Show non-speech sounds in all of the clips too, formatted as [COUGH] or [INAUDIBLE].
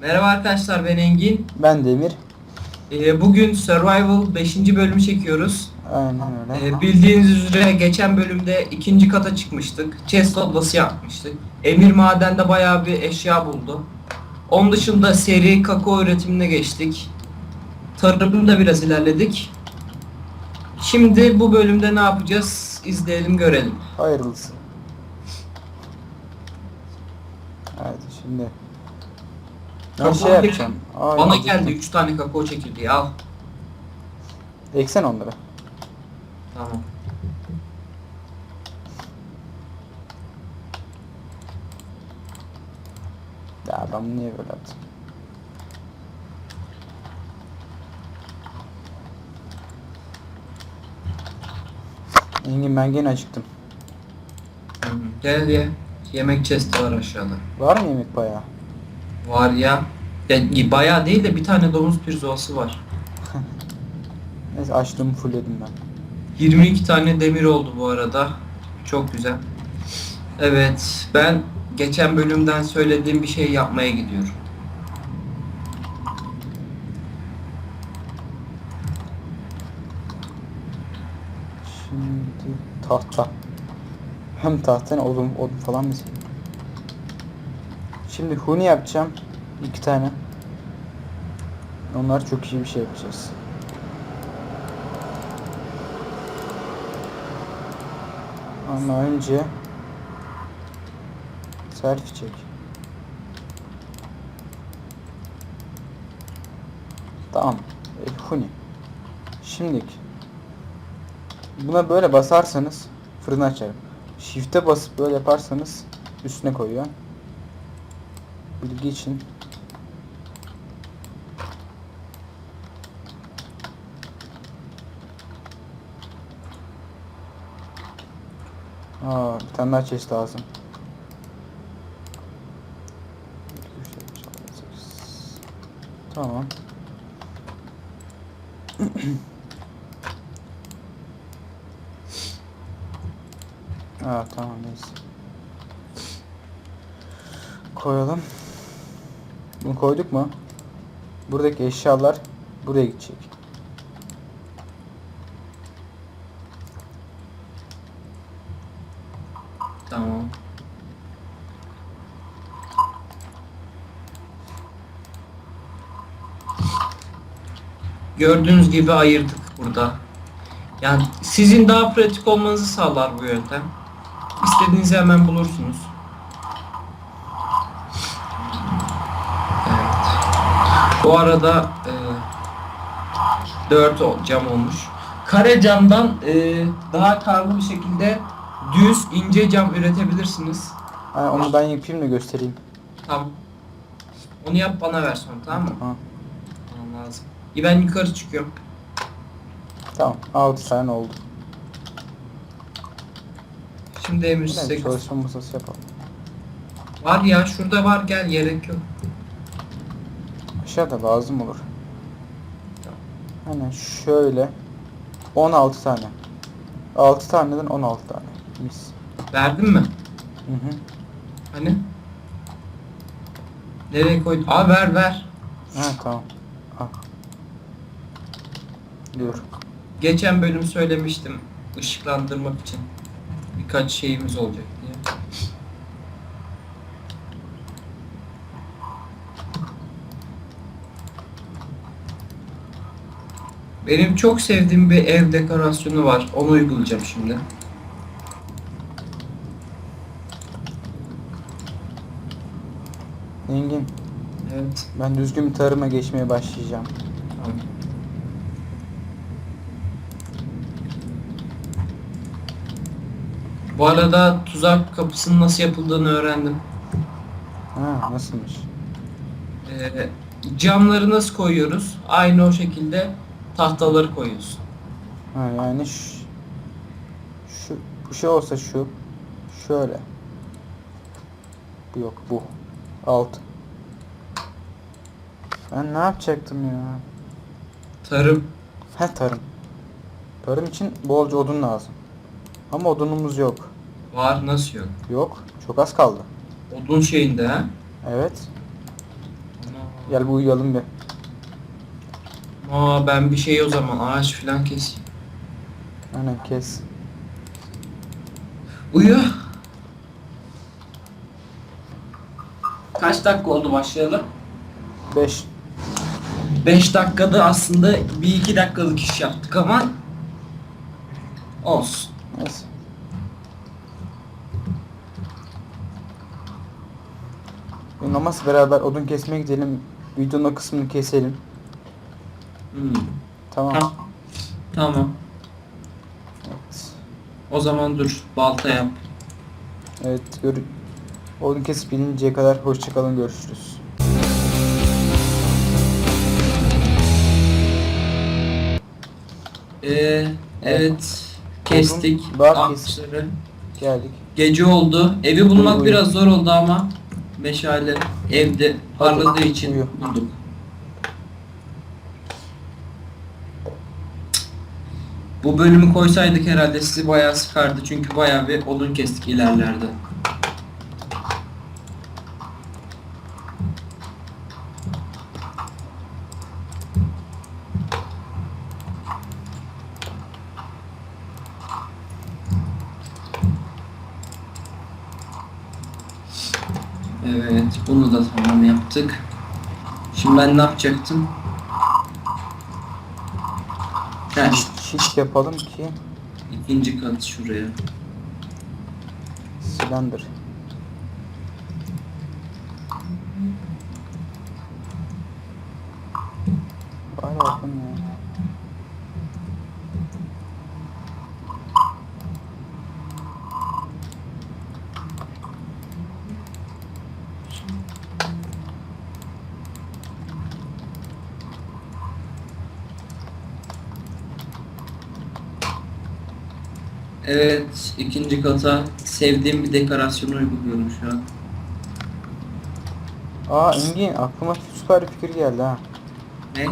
Merhaba arkadaşlar ben Engin. Ben Demir. Ee, bugün Survival 5. bölümü çekiyoruz. Aynen öyle. Ee, bildiğiniz üzere geçen bölümde ikinci kata çıkmıştık. Chest odası yapmıştık. Emir madende bayağı bir eşya buldu. Onun dışında seri kakao üretimine geçtik. Tarımda biraz ilerledik. Şimdi bu bölümde ne yapacağız? İzleyelim görelim. Hayırlısı. Evet şimdi. Ben şey yapacağım. Ay, Bana geldi 3 tane kakao çekirdeği al. Eksen onları. Tamam. Ya ben bunu niye böyle yaptım? Engin ben gene acıktım. Gel ye. Yemek chest'i var aşağıda. Var mı yemek bayağı? Var ya. ya bayağı değil de bir tane domuz pirzolası var. [LAUGHS] Neyse açlığımı fullledim ben. 22 tane demir oldu bu arada. Çok güzel. Evet, ben geçen bölümden söylediğim bir şey yapmaya gidiyorum. Şimdi tahta. Hem tahta ne odun, odun falan mı? Şimdi huni yapacağım. iki tane. Onlar çok iyi bir şey yapacağız. Ama önce selfie çek. Tamam. E, huni. Şimdilik Buna böyle basarsanız fırını açarım. Shift'e basıp böyle yaparsanız üstüne koyuyor. Bilgi için. Aa, bir tane daha chest lazım. Tamam. [CLEARS THROAT] Aa tamam neyse. Koyalım. Bunu koyduk mu? Buradaki eşyalar buraya gidecek. Tamam. Gördüğünüz gibi ayırdık burada. Yani sizin daha pratik olmanızı sağlar bu yöntem. İstediğinizi hemen bulursunuz. Evet. Bu arada e, 4 cam olmuş. Kare camdan e, daha karlı bir şekilde düz ince cam üretebilirsiniz. Ha, onu ben yapayım da göstereyim. Tamam. Onu yap bana ver sonra tamam mı? Tamam lazım. İyi ben yukarı çıkıyorum. tamam. 6 tane oldu. Şimdi Emir size çalışma masası yapalım. Var ya şurada var gel gerek yok. Aşağıda lazım olur. Hani şöyle 16 tane. 6 taneden 16 tane. Mis. Verdin mi? Hı hı. Hani? Nereye koydun? Aa ver ver. Ha tamam. Al. Dur. Geçen bölüm söylemiştim ışıklandırmak için birkaç şeyimiz olacak diye. Benim çok sevdiğim bir ev dekorasyonu var. Onu uygulayacağım şimdi. Engin Evet. ben düzgün bir tarıma geçmeye başlayacağım. Tamam. Bu arada tuzak kapısının nasıl yapıldığını öğrendim. Ha nasılmış? Ee, camları nasıl koyuyoruz? Aynı o şekilde tahtaları koyuyorsun. Ha yani şu, şu bu şey olsa şu şöyle. Bu yok bu. Alt. Ben ne yapacaktım ya? Tarım. He tarım. Tarım için bolca odun lazım. Ama odunumuz yok. Var nasıl yok? Yok. Çok az kaldı. Odun şeyinde ha? Evet. Gel bu uyuyalım bir. Aa ben bir şey o zaman ağaç falan keseyim. Aynen kes. Uyu. Kaç dakika oldu başlayalım? 5. 5 dakikada aslında bir iki dakikalık iş yaptık ama olsun. Bir namaz beraber odun kesmeye gidelim. Videonun o kısmını keselim. Hmm. Tamam. Ha. Tamam. Evet. O zaman dur balta yap. Evet. Gör odun kesip bilinceye kadar hoşçakalın görüşürüz. Ee, evet. Kestik. Ağaçları. Geldik. Gece oldu. Evi bulmak Uyu, uyu. biraz zor oldu ama meşale evde parladığı için bulduk. Bu bölümü koysaydık herhalde sizi bayağı sıkardı çünkü bayağı bir odun kestik ilerlerde. Evet, bunu da tamam yaptık. Şimdi ben ne yapacaktım? Heh, Shift yapalım ki ikinci kat şuraya. silindir. Var bakın ya. Evet, ikinci kata sevdiğim bir dekorasyon uyguluyorum şu an. Aa Engin aklıma süper bir fikir geldi ha. Ne?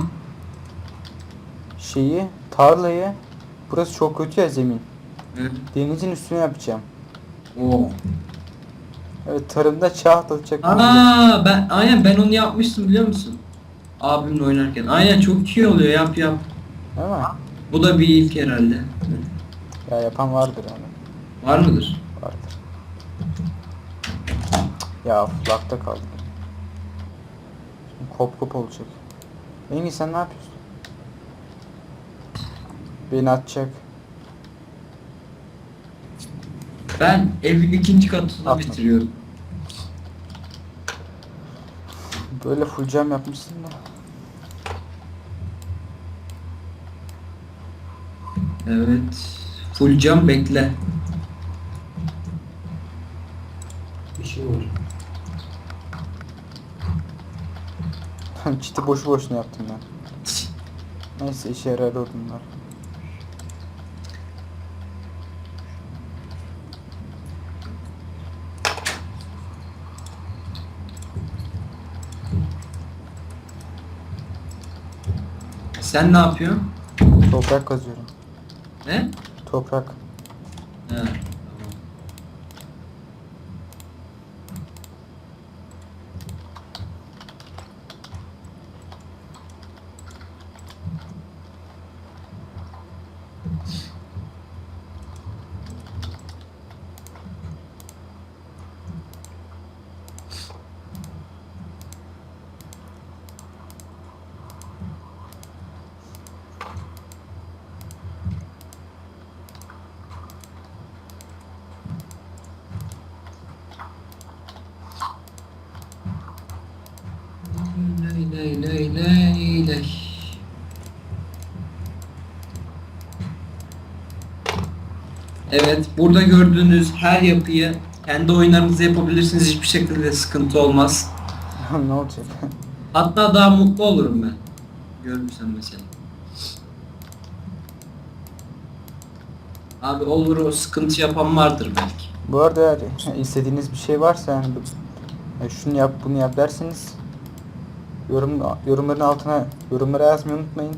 Şeyi tarlayı burası çok kötü ya zemin. Evet. Denizin üstüne yapacağım. Oo. Evet tarımda çağ atlatacak. Aa, ben aynen ben onu yapmıştım biliyor musun? Abimle oynarken. Aynen çok iyi oluyor yap yap. Değil mi? Bu da bir ilk herhalde. Ya yapan vardır yani. Var mıdır? Vardır. Ya flakta. Şimdi kop kop olacak. Engin sen ne yapıyorsun? Beni atacak. Ben evin ikinci katını Atma. bitiriyorum. Böyle full cam yapmışsın da. Evet. Full cam bekle. Bir şey var. Çiti boşu boşuna yaptım ben. Neyse işe yarar odunlar. Sen ne yapıyorsun? Toprak kazıyorum. Ne? Toprak. Evet, burada gördüğünüz her yapıyı kendi oyunlarınızda yapabilirsiniz. Hiçbir şekilde sıkıntı olmaz. ne olacak? Hatta daha mutlu olurum ben. Görürsen mesela. Abi olur o sıkıntı yapan vardır belki. Bu arada [LAUGHS] istediğiniz bir şey varsa yani bu- şunu yap bunu yap derseniz yorum yorumların altına yorumlara yazmayı unutmayın.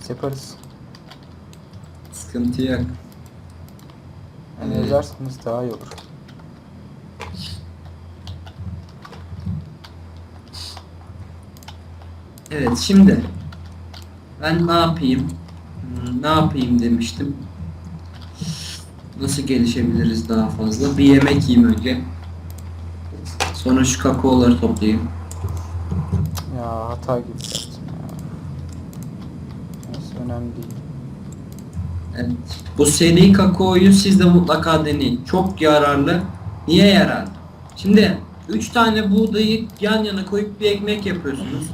Biz yaparız. Sıkıntı yok. Evet. yazarsanız daha iyi olur. Evet şimdi ben ne yapayım? Hmm, Ne yapayım demiştim. Nasıl gelişebiliriz daha fazla? Bir yemek yiyeyim önce. Sonra şu kakaoları toplayayım. Ya hata gibi yaptım ya. Neyse önemli değil. Evet. Bu seri kakaoyu siz de mutlaka deneyin. Çok yararlı. Niye yararlı? Şimdi 3 tane buğdayı yan yana koyup bir ekmek yapıyorsunuz.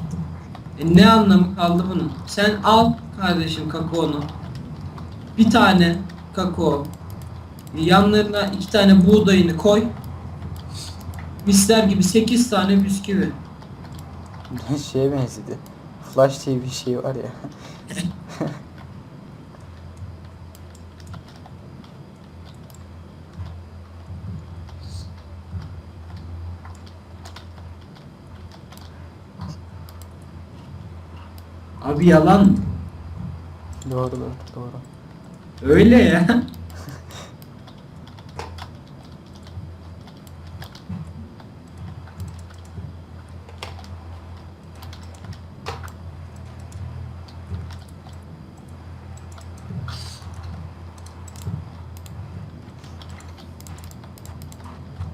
E ne anlamı kaldı bunun? Sen al kardeşim kakaonu. Bir tane kakao. Yanlarına iki tane buğdayını koy. Misler gibi 8 tane bisküvi. Şeye benzedi. Flash diye bir şey var ya. [LAUGHS] Abi yalan doğru doğru doğru. Öyle ya.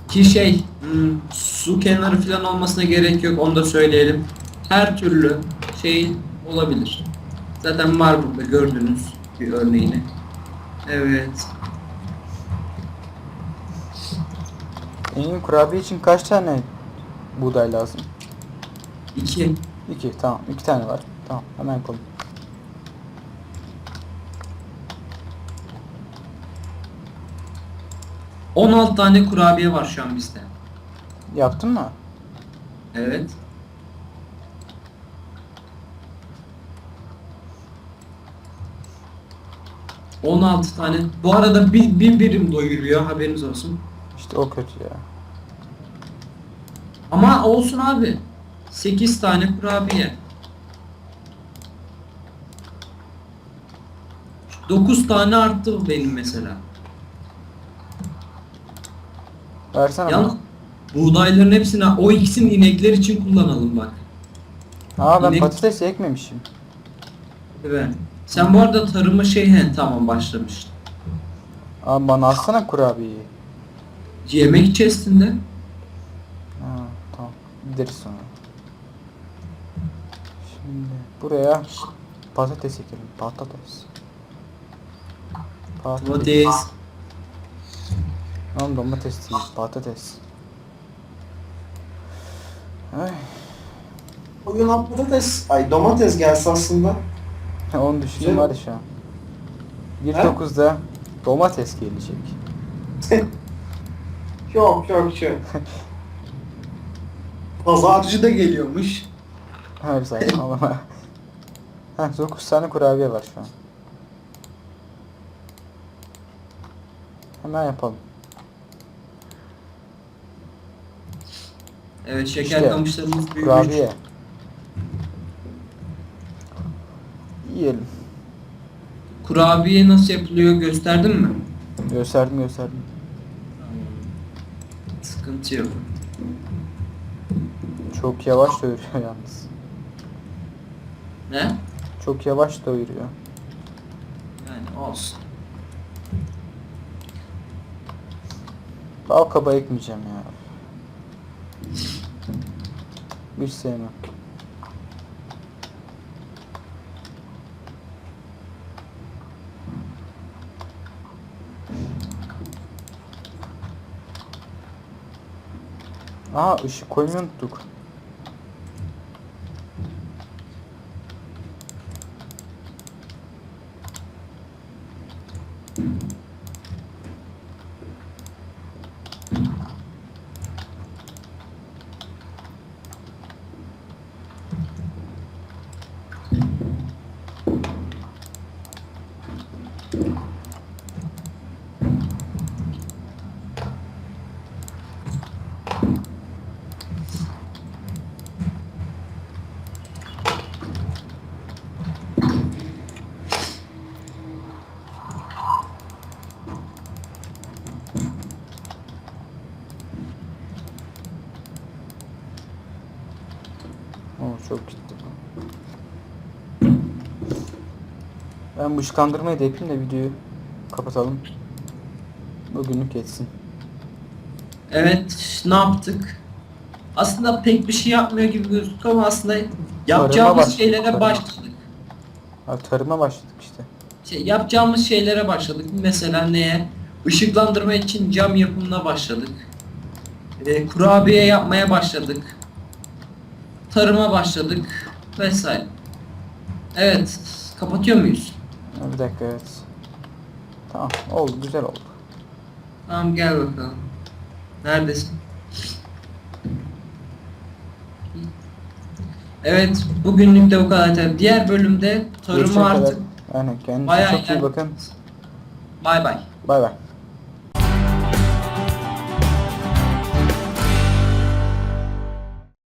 Ki şey, hmm, su kenarı falan olmasına gerek yok onu da söyleyelim. Her türlü şey olabilir. Zaten var burada gördüğünüz bir örneğini. Evet. Engin kurabiye için kaç tane buğday lazım? İki. İki tamam. iki tane var. Tamam hemen yapalım. – 16 tane kurabiye var şu an bizde. Yaptın mı? Evet. ...16 tane. Bu arada bir, bir birim doyuruyor haberiniz olsun. İşte o kötü ya. Ama olsun abi. 8 tane kurabiye. 9 tane arttı benim mesela. Versene Yalnız bana. buğdayların hepsini o ikisini inekler için kullanalım bak. Aa ben inek- patates ekmemişim. Evet. Sen bu arada tarıma şey he tamam başlamıştın. Aa bana alsana kurabiyeyi. Yemek chest'inde. Ha tamam. Gideriz sonra. Şimdi buraya patates ekelim. Patates. Patates. Domates. Oğlum domates değil. Patates. Ay, Bugün patates, ay domates gelse aslında. Onu düşündüm ya şu an. 1.9'da domates gelecek. [LAUGHS] Yok yok yok. Pazarcı da geliyormuş. Hayır saçmalama. Heh 9 tane kurabiye var şu an. Hemen yapalım. Evet şeker İşte, kamışlarımız büyümüş. Kurabiye. Yiyelim. Kurabiye nasıl yapılıyor gösterdin mi? Gösterdim gösterdim. Sıkıntı yok. Çok yavaş doyuruyor yalnız. Ne? Çok yavaş doyuruyor. Yani olsun. Bal kaba ekmeyeceğim ya. Hiç sevmem. Aa ışık koymayı unuttuk. Oo çok gitti. Ben bu ışıklandırmayı da yapayım da videoyu kapatalım. Bugünlük geçsin. Evet, ne yaptık? Aslında pek bir şey yapmıyor gibi gözüktü ama aslında yapacağımız başladık, şeylere tarıma. başladık. Ha, tarıma başladık işte. Şey, yapacağımız şeylere başladık. Mesela neye? Işıklandırma için cam yapımına başladık. Ee, kurabiye yapmaya başladık. Tarıma başladık. Vesaire. Evet, kapatıyor muyuz? Bir dakika evet. Tamam oldu güzel oldu. Tamam gel bakalım. Neredesin? Evet, bugünlük de bu kadar. yeter. Diğer bölümde kadar- artık Aynen kendinize çok iyi bakın. Bay bay. Bay bay.